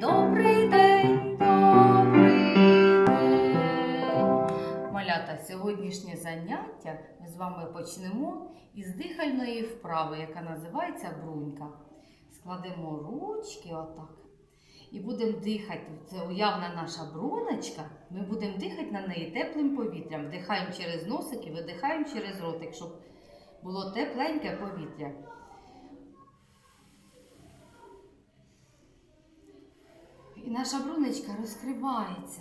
добрий день, добрий день. Малята, сьогоднішнє заняття ми з вами почнемо із дихальної вправи, яка називається брунька. Складемо ручки отак. І будемо дихати. Це уявна наша бруночка. Ми будемо дихати на неї теплим повітрям. Вдихаємо через носик і видихаємо через ротик, щоб було тепленьке повітря. І наша бруночка розкривається.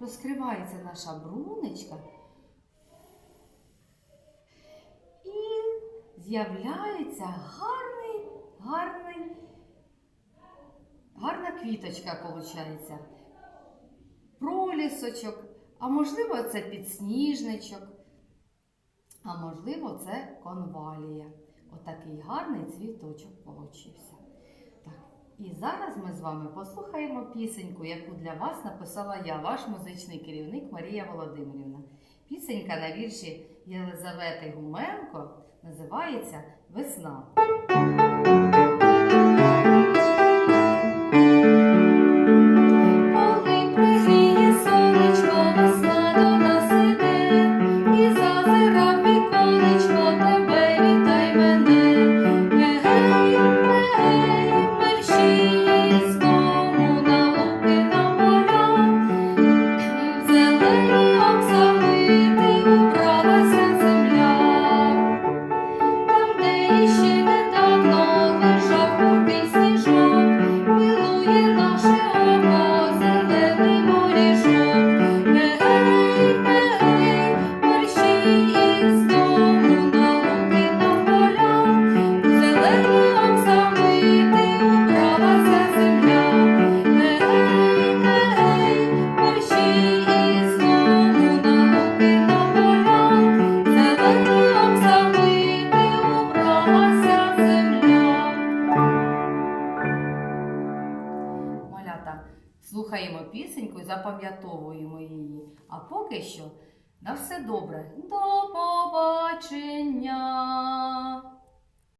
Розкривається наша бруночка. І з'являється гарний, гарний, гарна квіточка, виходить. Пролісочок, а можливо, це підсніжничок, а можливо, це конвалія. Отакий гарний цвіточок получився. Зараз ми з вами послухаємо пісеньку, яку для вас написала я, ваш музичний керівник Марія Володимирівна. Пісенька на вірші Єлизавети Гуменко називається Весна. patient. Слухаємо пісеньку і запам'ятовуємо її. А поки що на все добре. До побачення!